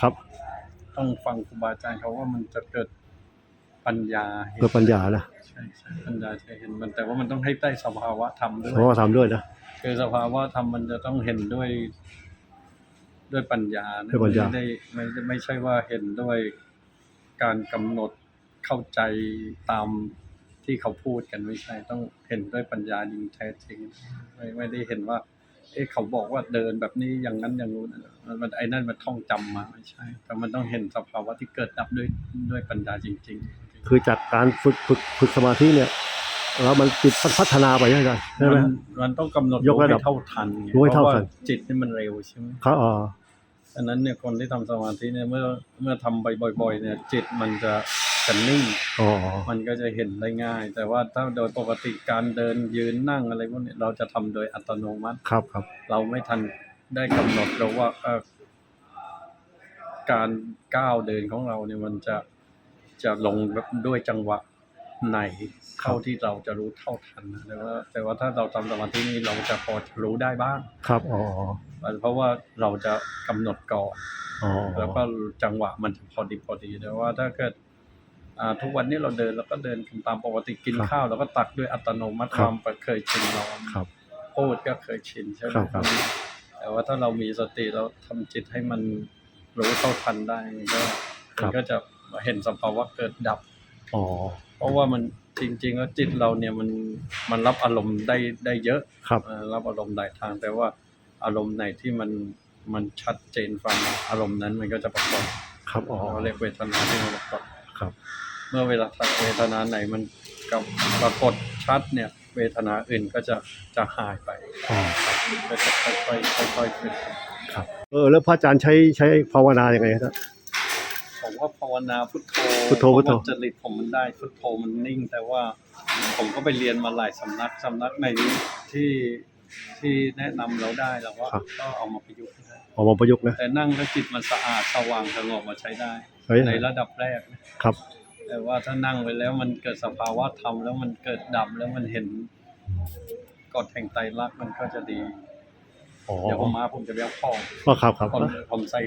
ครับ ต้องฟังครูบาอาจารย์เขาว่ามันจะเกิดปัญญาเห็นเพื่อปัญญานะใช่ใช่ปัญญาจะเห็นมันแต่ว่ามันต้องให้ได้สภาวะธรรมด้วย เพราะว่าทำด้วยนะคือสภาวะธรรมมันจะต้องเห็นด้วย ด้วยปัญญานะด้วยปัญญา ไม่ได้ไม่ได้ไม่ใช่ว่าเห็นด้วยการกำหนดเข้าใจตามที่เขาพูดกันไม่ใช่ต้องเห็นด้วยปัญญาจริงแท้จริงไม่ไม่ได้เห็นว่า เอ๊ะเขาบอกว่าเดินแบบนี้อย่างนั้นอย่างนู้นมันมันไอ้นั่นมันท่องจำมาไม่ใช่ แต่มันต้องเห็นสภาวะที่เกิดดับด้วยด้วยปัญญาจริง ๆ คือจากการฝึกฝึกฝึกสมาธิเนี่ยแล้วมันจิตพัฒนาไปใช่ไหมใช่ไหมมันมันต้องกำหนดยกระดับให้เท่าทันไงรู้ให้เท่าทันพระว่จิตนี่มันเร็วใช่ไหมครับ อ๋ออันนั้นเนี่ยคนที่ทำสมาธิเนี่ยเมื่อเมื่อทำบ่อย ๆ เนี่ย จิตมันจะจะนิ่งอ๋อมันก็จะเห็นได้ง่าย แต่ว่าถ้าโดยปกติการเดินยืนนั่งอะไรพวกเนี้ยเราจะทำโดยอัตโนมัติครับครับ เราไม่ทันได้กำหนดเราว่าเอ่อการก้าวเดินของเราเนี่ยมันจะจะลงด้วยจังหวะไหนเข้าที่เราจะรู้เท่าทันนะแต่ว่า แต่ว่าถ้าเราทำสมาธินี้เราจะพอจะรู้ได้บ้าง ครับอ๋ออ๋อ เพราะว่าเราจะกำหนดก่อนอ๋อแล้วก็จังหวะมันจะพอดีพอดีแต่ว่าถ้าเกิดอ่าทุกวันนี้เราเดินเราก็เดินตามปกติกินข้าวเราก็ตักด้วยอัตโนมัติความเคยชินเราครับพูดก็เคยชินใช่ไหมครับครับ แต่ว่าถ้าเรามีสติเราทำจิตให้มันรู้เท่าทันได้มันก็มันก็จะเห็นสภาวะเกิดดับอ๋อเพราะว่ามันจริง ๆ แล้วจิตเราเนี่ยมันมันรับอารมณ์ได้ได้เยอะครับเอ่อรับอารมณ์หลายทางแต่ว่า อารมณ์ไหนที่มันมันชัดเจนฟังอารมณ์นั้นมันก็จะประกอบครับอ๋อเราเรียกเวทนาที่มันประกอบครับ เมื่อเวลาเวทนาไหนมันกับปรากฏชัดเนี่ย เวทนาอื่นก็จะจะหายไปอ๋อก็จะค่อยๆค่อยๆขึ้นครับ เออแล้วพระอาจารย์ใช้ใช้ภาวนาอย่างไงครับผมว่าภาวนาพุทโธพุทโธพุทโธเพราะว่าจริตผมมันได้พุทโธมันนิ่ง แต่ว่าผมก็ไปเรียนมาหลายสำนักสำนักไหนที่ ที่แนะนำเราได้เราก็ก็เอามาประยุกต์ได้ออกมาประยุกต์นะแต่นั่งแล้วจิตมันสะอาดสว่างสงบมาใช้ได้ เฮ้ยในระดับแรกนะครับ แต่ว่าถ้านั่งไปแล้วมันเกิดสภาวะธรรมแล้วมันเกิดดับแล้วมันเห็นกฎแห่งไตรลักษณ์มันก็จะดีอ๋อเดี๋ยวผมมาผมจะไปเอาของ ก็ครับครับ ผมผมใส่